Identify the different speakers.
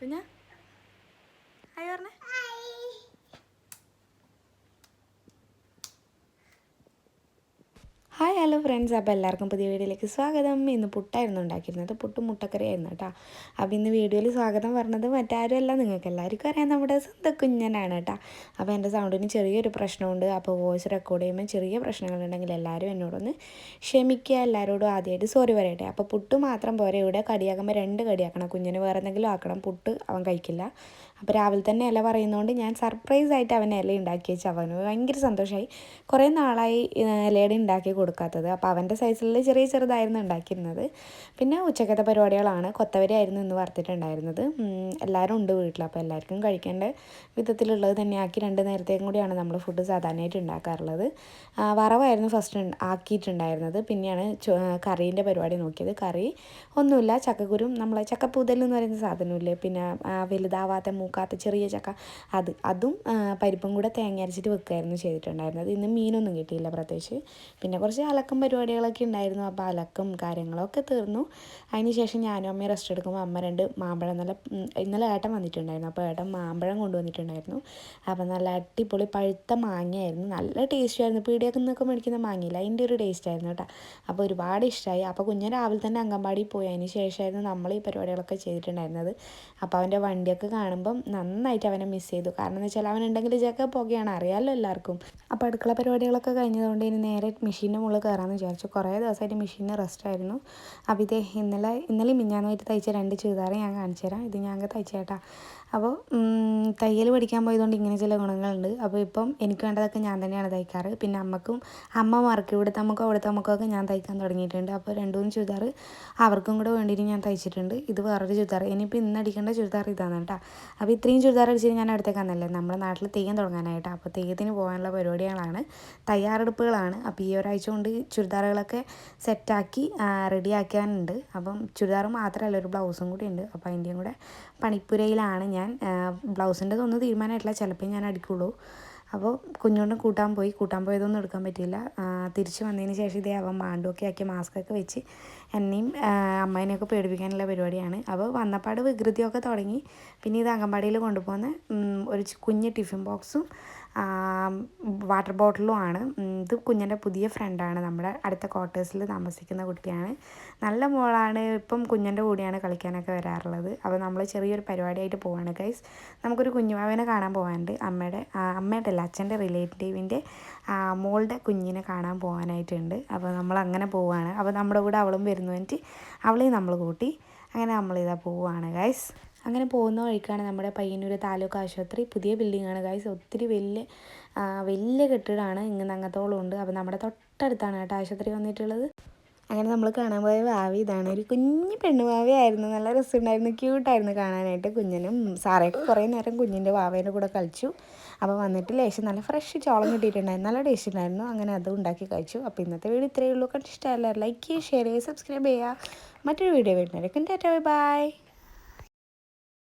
Speaker 1: പിന്നെ? ആയി പറഞ്ഞേ ഹായ് ഹലോ ഫ്രണ്ട്സ് അപ്പോൾ എല്ലാവർക്കും പുതിയ വീഡിയോയിലേക്ക് സ്വാഗതം. ഇന്ന് പുട്ടായിരുന്നു ഉണ്ടാക്കിയിരുന്നത്. പുട്ടും മുട്ടക്കറിയായിരുന്നു കേട്ടോ. അപ്പോൾ ഇന്ന് വീഡിയോയിൽ സ്വാഗതം പറഞ്ഞത് മറ്റാരും അല്ല നിങ്ങൾക്ക് എല്ലാവർക്കും അറിയാം. നമ്മുടെ സ്വന്തം കുഞ്ഞനാണ് കേട്ടോ. അപ്പോൾ എന്റെ സൗണ്ടിന് ചെറിയൊരു പ്രശ്നമുണ്ട്. അപ്പോൾ വോയിസ് റെക്കോർഡ് ചെയ്യുമ്പോൾ ചെറിയ പ്രശ്നങ്ങളുണ്ടെങ്കിൽ എല്ലാവരും എന്നോടൊന്ന് ക്ഷമിക്കുക. എല്ലാവരോടും ആദ്യമായിട്ട് സോറി പറയട്ടെ. അപ്പോൾ പുട്ട് മാത്രം പോരെ. ഇവിടെ കടിയാക്കുമ്പോൾ രണ്ട് കടിയാക്കണം. കുഞ്ഞിന് വേറെ എന്തെങ്കിലും ആക്കണം. പുട്ട് അവൻ കഴിക്കില്ല. അപ്പോൾ രാവിലെ തന്നെ ഇല പറയുന്നതുകൊണ്ട് ഞാൻ സർപ്രൈസ് ആയിട്ട് അവൻ ഇല ഉണ്ടാക്കി വെച്ച്. അവന് ഭയങ്കര സന്തോഷമായി കുറേ നാളായി ഇലയുടെ ഉണ്ടാക്കി കൊടുക്കാത്തത്. അപ്പോൾ അവന്റെ സൈസിൽ ചെറിയ ചെറുതായിരുന്നു ഉണ്ടാക്കിയിരുന്നത്. പിന്നെ ഉച്ചക്കത്തെ പരിപാടികളാണ്. കൊത്തവരി ആയിരുന്നു ഇന്ന് വറുത്തിട്ടുണ്ടായിരുന്നത്. എല്ലാവരും ഉണ്ട് വീട്ടിൽ. അപ്പോൾ എല്ലാവർക്കും കഴിക്കേണ്ട വിധത്തിലുള്ളത് തന്നെ ആക്കി രണ്ട് നേരത്തേക്കും കൂടിയാണ് നമ്മൾ ഫുഡ് സാധാരണയായിട്ട് ഉണ്ടാക്കാറുള്ളത്. വറവായിരുന്നു ഫസ്റ്റ് ആക്കിയിട്ടുണ്ടായിരുന്നത്. പിന്നെയാണ് കറീന്റെ പരിപാടി നോക്കിയത്. കറി ഒന്നുമില്ല. ചക്കക്കുരും നമ്മളെ ചക്കപ്പൂതൽ എന്ന് പറയുന്ന സാധനമില്ലേ? പിന്നെ വലുതാവാത്ത മൂക്കാത്ത ചെറിയ ചക്ക. അത് അതും പരിപ്പും കൂടെ തേങ്ങ അരച്ചിട്ട് വെക്കുകയായിരുന്നു ചെയ്തിട്ടുണ്ടായിരുന്നത്. ഇന്ന് മീനൊന്നും കിട്ടിയില്ല പ്രത്യേകിച്ച്. പിന്നെ കുറച്ച് അലക്കം പരിപാടികളൊക്കെ ഉണ്ടായിരുന്നു. അപ്പോൾ അലക്കും കാര്യങ്ങളൊക്കെ തീർന്നു. അതിന് ശേഷം ഞാനും അമ്മയും റെസ്റ്റ് എടുക്കുമ്പോൾ അമ്മ രണ്ട് മാമ്പഴം നല്ല ഇന്നലെ ഏട്ടൻ വന്നിട്ടുണ്ടായിരുന്നു. അപ്പോൾ ഏട്ടൻ മാമ്പഴം കൊണ്ടുവന്നിട്ടുണ്ടായിരുന്നു. അപ്പോൾ നല്ല അടിപൊളി പഴുത്ത മാങ്ങയായിരുന്നു. നല്ല ടേസ്റ്റ് ആയിരുന്നു. പീടിയൊക്കെ നിന്നൊക്കെ മേടിക്കുന്ന മാങ്ങയില്ല. അതിന്റെ ഒരു ടേസ്റ്റ് ആയിരുന്നു കേട്ടോ. അപ്പോൾ ഒരുപാട് ഇഷ്ടമായി അപ്പോൾ കുഞ്ഞ് രാവിലെ തന്നെ അംഗൻവാടി പോയി. അതിന് ശേഷമായിരുന്നു നമ്മൾ ഈ പരിപാടികളൊക്കെ ചെയ്തിട്ടുണ്ടായിരുന്നത്. അപ്പോൾ അവന്റെ വണ്ടിയൊക്കെ കാണുമ്പം നന്നായിട്ട് അവനെ മിസ് ചെയ്തു. കാരണം എന്ന് വെച്ചാൽ അവനുണ്ടെങ്കിൽ ജഗ പുകയാണ്. അറിയാമല്ലോ എല്ലാവർക്കും. അപ്പോൾ അടുക്കള പരിപാടികളൊക്കെ കഴിഞ്ഞതുകൊണ്ട് ഇനി നേരെ മെഷീന്റെ മുകളിൽ കയറാമെന്ന് വിചാരിച്ചു. കുറേ ദിവസമായിട്ട് മെഷീന് റെസ്റ്റ് ആയിരുന്നു. അപ്പോൾ ഇതേ ഇന്നലെ ഇന്നലെ മിഞ്ഞാന്നുമായിട്ട് തയ്ച്ച രണ്ട് ചുരിദാറ് ഞാൻ കാണിച്ചു തരാം. ഇത് ഞാൻ തയ്ച്ചേട്ടാ അപ്പോൾ തയ്യൽ പഠിക്കാൻ പോയതുകൊണ്ട് ഇങ്ങനെ ചില ഗുണങ്ങളുണ്ട്. അപ്പോൾ ഇപ്പം എനിക്ക് വേണ്ടതൊക്കെ ഞാൻ തന്നെയാണ് തയ്ക്കാറ്. പിന്നെ അമ്മക്കും അമ്മമാർക്ക് ഇവിടുത്തെ അമ്മക്കും അവിടുത്തെ അമ്മക്കൊക്കെ ഞാൻ തയ്ക്കാൻ തുടങ്ങിയിട്ടുണ്ട്. അപ്പോൾ രണ്ട് ചുരിദാർ അവർക്കും കൂടെ വേണ്ടിയിട്ട് ഞാൻ തയ്ച്ചിട്ടുണ്ട്. ഇത് വേറൊരു ചുരിദാർ. ഇനിയിപ്പോൾ ഇന്ന് അടിക്കേണ്ട ചുരിദാർ ഇതാണ് കേട്ടോ. അപ്പോൾ ഇത്രയും ചുരിദാർ അടിച്ചിട്ട് ഞാൻ അടുത്തേക്ക് വന്നല്ലേ നമ്മുടെ നാട്ടിൽ തെയ്യം തുടങ്ങാനായിട്ട്. അപ്പോൾ തെയ്യത്തിന് പോകാനുള്ള പരിപാടികളാണ്. തയ്യാറെടുപ്പുകളാണ്. അപ്പോൾ ഈ ഒരാഴ്ച കൊണ്ട് ചുരിദാറുകളൊക്കെ സെറ്റാക്കി റെഡിയാക്കാനുണ്ട്. അപ്പം ചുരിദാർ മാത്രമല്ല ഒരു ബ്ലൗസും കൂടി ഉണ്ട്. അപ്പോൾ അതിന്റെയും കൂടെ പണിപ്പുരയിലാണ് ഞാൻ ബ്ലൗസിന്റെ ഒന്നും തീരുമാനമായിട്ടില്ല. ചിലപ്പോൾ ഞാൻ അടിക്കുള്ളൂ. അപ്പോൾ കുഞ്ഞുകൊണ്ട് കൂട്ടാൻ പോയി. കൂട്ടാൻ പോയതൊന്നും എടുക്കാൻ പറ്റിയില്ല. തിരിച്ചു വന്നതിന് ശേഷം ഇതേ അവൻ മാണ്ടുമൊക്കെ ആക്കി മാസ്കൊക്കെ വെച്ച് എന്നെയും അമ്മേനെയൊക്കെ പേടിപ്പിക്കാനുള്ള പരിപാടിയാണ്. അപ്പോൾ വന്നപ്പാട് വികൃതിയൊക്കെ തുടങ്ങി. പിന്നെ ഇത് അംഗൻവാടിയിൽ കൊണ്ടുപോകുന്ന ഒരു കുഞ്ഞ് ടിഫിൻ ബോക്സും വാട്ടർ ബോട്ടിലും ആണ്. ഇത് കുഞ്ഞിന്റെ പുതിയ ഫ്രണ്ടാണ് നമ്മുടെ അടുത്ത ക്വാർട്ടേഴ്സിൽ താമസിക്കുന്ന കുട്ടിയാണ്. നല്ല മോളാണ്. ഇപ്പം കുഞ്ഞിന്റെ കൂടെയാണ് കളിക്കാനൊക്കെ വരാറുള്ളത്. അപ്പോൾ നമ്മൾ ചെറിയൊരു പരിപാടിയായിട്ട് പോവാണ് ഗൈസ് നമുക്കൊരു കുഞ്ഞുമാവിനെ കാണാൻ പോകാനുണ്ട് അമ്മയുടെ അമ്മയുടെ അല്ല അച്ഛന്റെ റിലേറ്റീവിന്റെ മോളുടെ കുഞ്ഞിനെ കാണാൻ പോകാനായിട്ടുണ്ട് അപ്പോൾ നമ്മൾ അങ്ങനെ പോവുകയാണ് അപ്പോൾ നമ്മുടെ കൂടെ അവളും വരുന്നു. എന്നിട്ട് അവളെയും നമ്മൾ കൂട്ടി അങ്ങനെ നമ്മളിതാ പോവുകയാണ് ഗൈസ് അങ്ങനെ പോകുന്ന വഴിക്കാണ് നമ്മുടെ പയ്യന്നൂർ താലൂക്ക് ആശുപത്രി. പുതിയ ബിൽഡിംഗ് ആണ് ഗൈസ് ഒത്തിരി വലിയ വലിയ കെട്ടിടമാണ് ഇങ്ങനെ അങ്ങത്തോളം ഉണ്ട്. അപ്പോൾ നമ്മുടെ തൊട്ടടുത്താണ് കേട്ടോ ആശുപത്രി വന്നിട്ടുള്ളത്. അങ്ങനെ നമ്മൾ കാണാൻ പോയ ഭാവി ഇതാണ്. ഒരു കുഞ്ഞു പെണ്ണുവാവയായിരുന്നു നല്ല രസമുണ്ടായിരുന്നു ക്യൂട്ടായിരുന്നു കാണാനായിട്ട് കുഞ്ഞിനും. സാറേക്ക് കുറേ നേരം കുഞ്ഞിന്റെ വാവേന്റെ കൂടെ കളിച്ചു. അപ്പോൾ വന്നിട്ട് ലേശം നല്ല ഫ്രഷ് ചോളം കിട്ടിയിട്ടുണ്ടായിരുന്നു. നല്ല ടേസ്റ്റ് ഉണ്ടായിരുന്നു. അങ്ങനെ അത് ഉണ്ടാക്കി കഴിച്ചു. അപ്പോൾ ഇന്നത്തെ വീഡിയോ ഇത്രയേ ഉള്ളൂ. കണ്ടിഷ്ടമല്ല ലൈക്ക് ചെയ്യുക ഷെയർ ചെയ്യുക സബ്സ്ക്രൈബ് ചെയ്യുക. മറ്റൊരു വീഡിയോ വരുന്നവരേക്കും ടാറ്റാ. ബൈ.